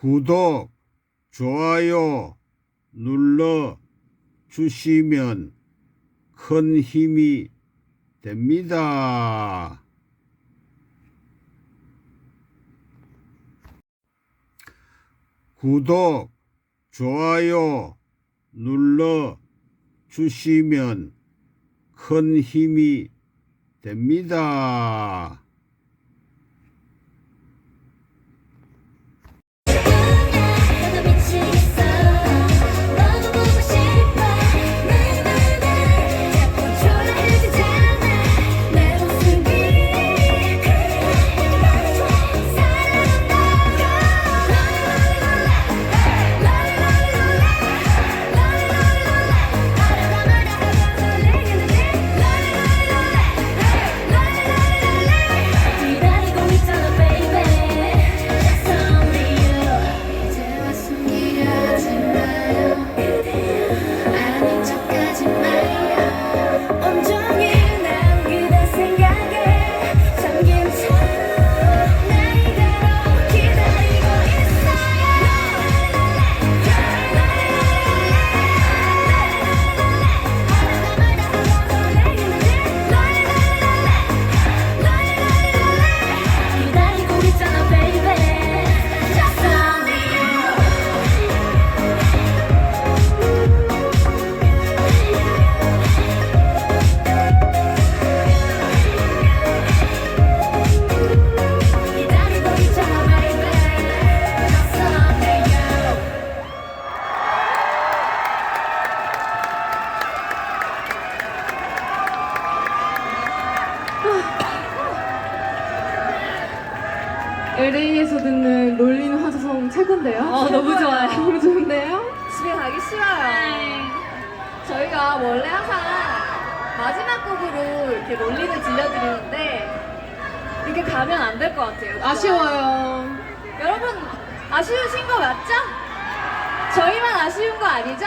구독, 좋아요 눌러 주시면 큰 힘이 됩니다. 구독, 좋아요 눌러 주시면 큰 힘이 됩니다. LA에서 듣는 롤린 화사성 최고인데요? 어, 너무 좋아요. 너무 좋은데요? 집에 가기 싫어요. 저희가 원래 항상 마지막 곡으로 이렇게 롤링을 들려드리는데 이렇게 가면 안 될 것 같아요. 아쉬워요. 여러분 아쉬우신 거 맞죠? 저희만 아쉬운 거 아니죠?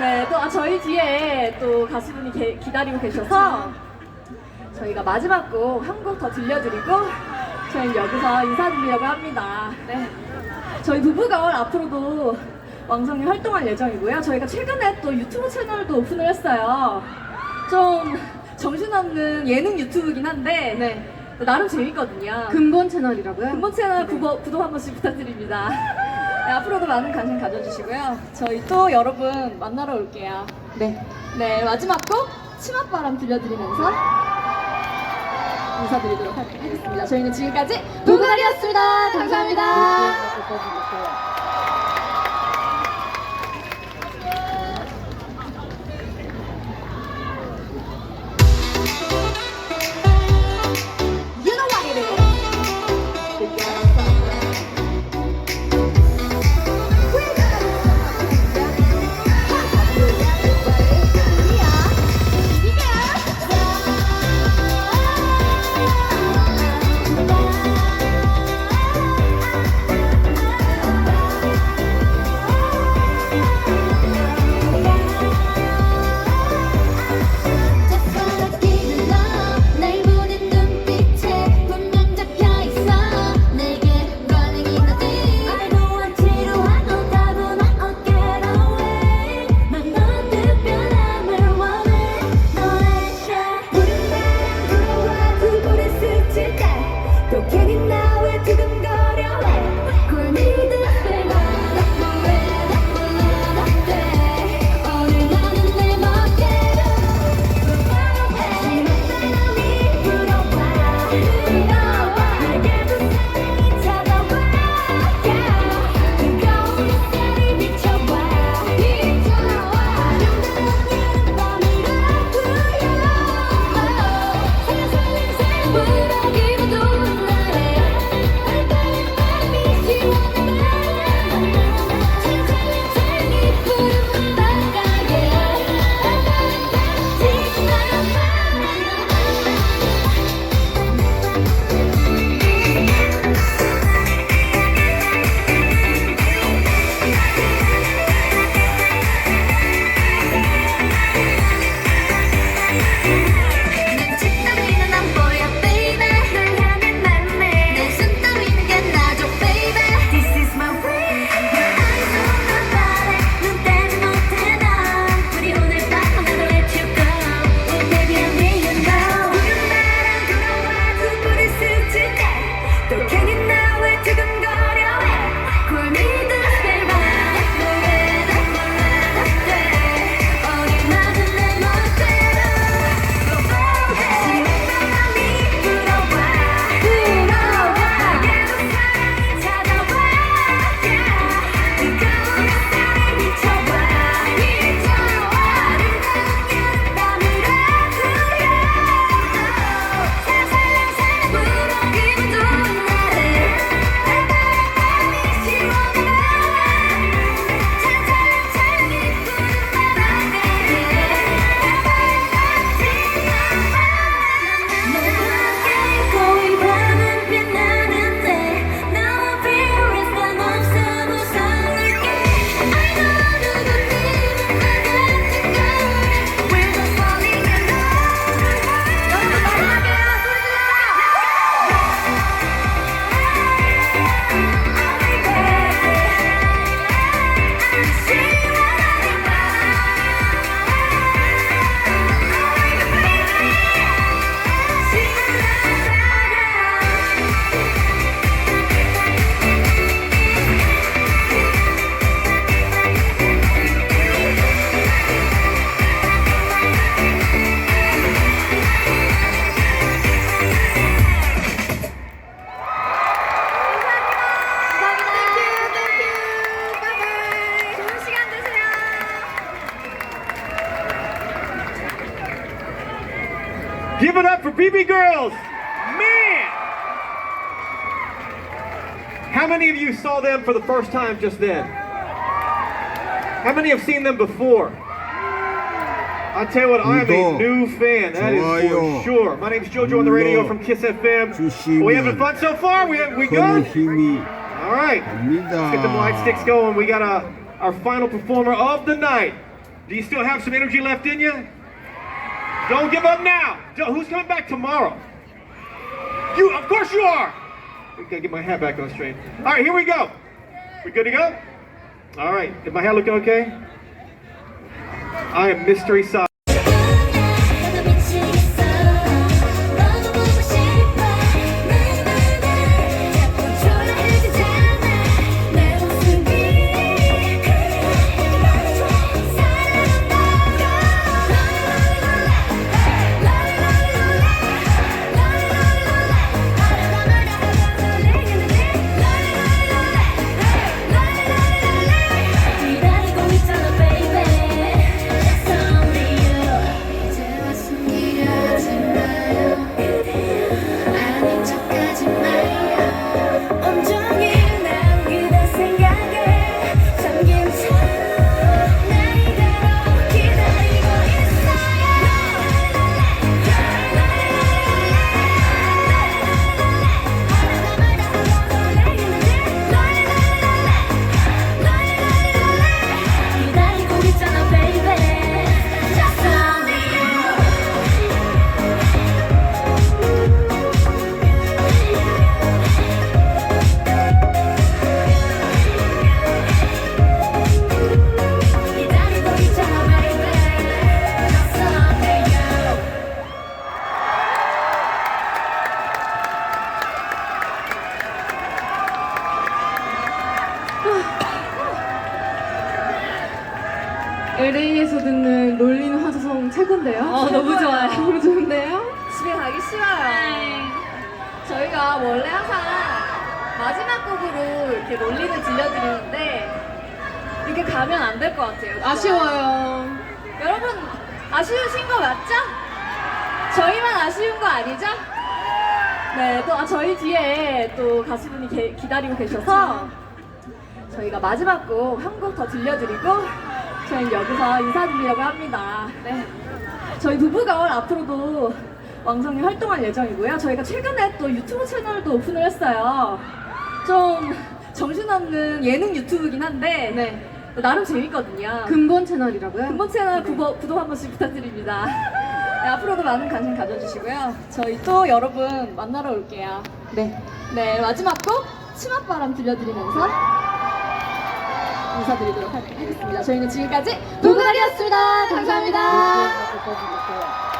네, 또 아, 저희 뒤에 또 가수분이 게- 기다리고 계셔서 저희가 마지막 곡 한 곡 더 들려드리고 저희는 여기서 인사드리려고 합니다. 네. 저희 부부가 앞으로도 왕성히 활동할 예정이고요. 저희가 최근에 또 유튜브 채널도 오픈을 했어요. 좀 정신없는 예능 유튜브긴 한데 네. 나름 재밌거든요. 근본 채널이라고요? 근본 채널 구독, 구독 한 번씩 부탁드립니다. 네, 앞으로도 많은 관심 가져주시고요. 저희 또 여러분 만나러 올게요. 네. 네, 마지막 곡 치맛바람 들려드리면서 인사드리도록 할- 하겠습니다. 저희는 지금까지 도그날이었습니다. 감사합니다. BB Girls. Man! How many of you saw them for the first time just then? How many have seen them before? I tell you what, I'm a new fan. That is for sure. My name is Jojo on the radio from Kiss FM. Are we having fun so far? We have, we good? All right. Let's get the light sticks going. We got a, our final performer of the night. Do you still have some energy left in you? Don't give up now. Who's coming back tomorrow? You, of course you are. We gotta get my hat back on straight. All right, here we go. We good to go? All right. Is my hat looking okay? I am Mystery Side. LA에서 듣는 롤린 화사성 최고인데요? 어, 너무 좋아요. 너무 좋은데요? 집에 가기 싫어요. 저희가 원래 항상 마지막 곡으로 이렇게 롤링을 들려드리는데 이렇게 가면 안 될 것 같아요. 진짜. 아쉬워요. 여러분 아쉬우신 거 맞죠? 저희만 아쉬운 거 아니죠? 네, 또 아, 저희 뒤에 또 가수분이 게- 기다리고 계셔서 저희가 마지막 곡 한 곡 더 들려드리고 저희는 여기서 인사드리려고 합니다. 네. 저희 부부가을 앞으로도 왕성히 활동할 예정이고요. 저희가 최근에 또 유튜브 채널도 오픈을 했어요. 좀 정신없는 예능 유튜브긴 한데 네. 나름 재밌거든요. 근본 채널이라고요? 근본 채널 구독, 구독 한 번씩 부탁드립니다. 네, 앞으로도 많은 관심 가져주시고요. 저희 또 여러분 만나러 올게요. 네. 네, 마지막 곡 치맛바람 들려드리면서 인사드리도록 하- 하겠습니다. 저희는 지금까지 도그날이었습니다. 감사합니다.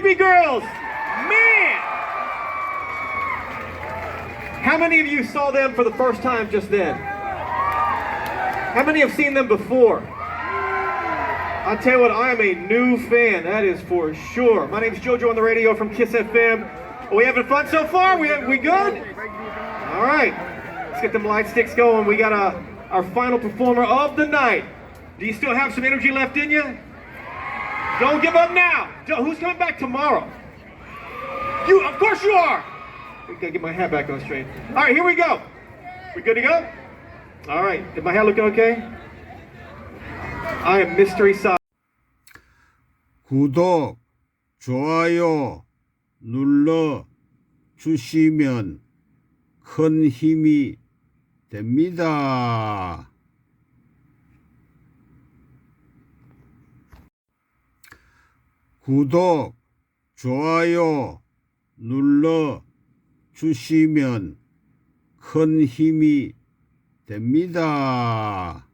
BB Girls. Man! How many of you saw them for the first time just then? How many have seen them before? I tell you what, I am a new fan. That is for sure. My name is JoJo on the radio from Kiss FM. Are we having fun so far? We we good? All right. Let's get them light sticks going. We got a, our final performer of the night. Do you still have some energy left in you? Don't give up now. Don't- Who's coming back tomorrow? You, of course you are. We gotta get my hat back on straight. All right, here we go. We good to go? All right. Is my hat looking okay? I am Mystery Side. 구독, 좋아요 눌러 주시면 큰 힘이 됩니다. 구독, 좋아요 눌러 주시면 큰 힘이 됩니다.